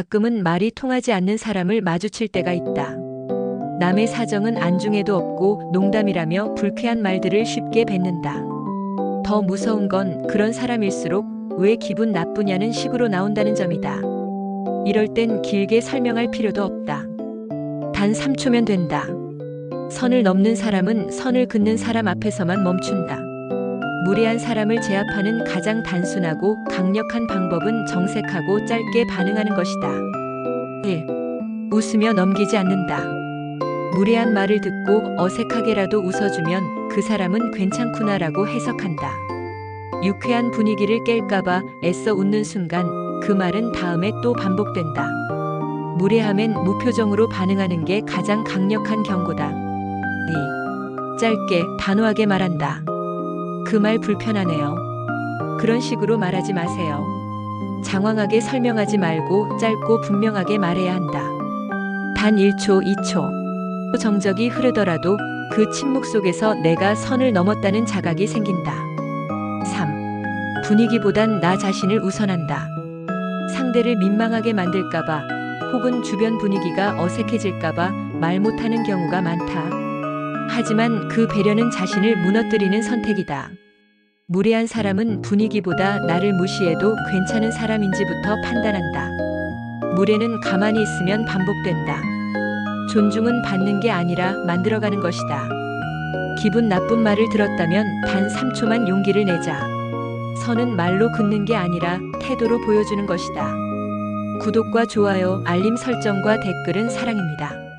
가끔은 말이 통하지 않는 사람을 마주칠 때가 있다. 남의 사정은 안중에도 없고 농담이라며 불쾌한 말들을 쉽게 뱉는다. 더 무서운 건 그런 사람일수록 왜 기분 나쁘냐는 식으로 나온다는 점이다. 이럴 땐 길게 설명할 필요도 없다. 단 3초면 된다. 선을 넘는 사람은 선을 긋는 사람 앞에서만 멈춘다. 무례한 사람을 제압하는 가장 단순하고 강력한 방법은 정색하고 짧게 반응하는 것이다. 1. 웃으며 넘기지 않는다. 무례한 말을 듣고 어색하게라도 웃어주면 그 사람은 괜찮구나라고 해석한다. 유쾌한 분위기를 깰까봐 애써 웃는 순간 그 말은 다음에 또 반복된다. 무례함엔 무표정으로 반응하는 게 가장 강력한 경고다. 2. 짧게 단호하게 말한다. 그 말 불편하네요. 그런 식으로 말하지 마세요. 장황하게 설명하지 말고 짧고 분명하게 말해야 한다. 단 1초, 2초. 정적이 흐르더라도 그 침묵 속에서 내가 선을 넘었다는 자각이 생긴다. 3. 분위기보단 나 자신을 우선한다. 상대를 민망하게 만들까봐 혹은 주변 분위기가 어색해질까봐 말 못하는 경우가 많다. 하지만 그 배려는 자신을 무너뜨리는 선택이다. 무례한 사람은 분위기보다 나를 무시해도 괜찮은 사람인지부터 판단한다. 무례는 가만히 있으면 반복된다. 존중은 받는 게 아니라 만들어가는 것이다. 기분 나쁜 말을 들었다면 단 3초만 용기를 내자. 선은 말로 긋는 게 아니라 태도로 보여주는 것이다. 구독과 좋아요, 알림 설정과 댓글은 사랑입니다.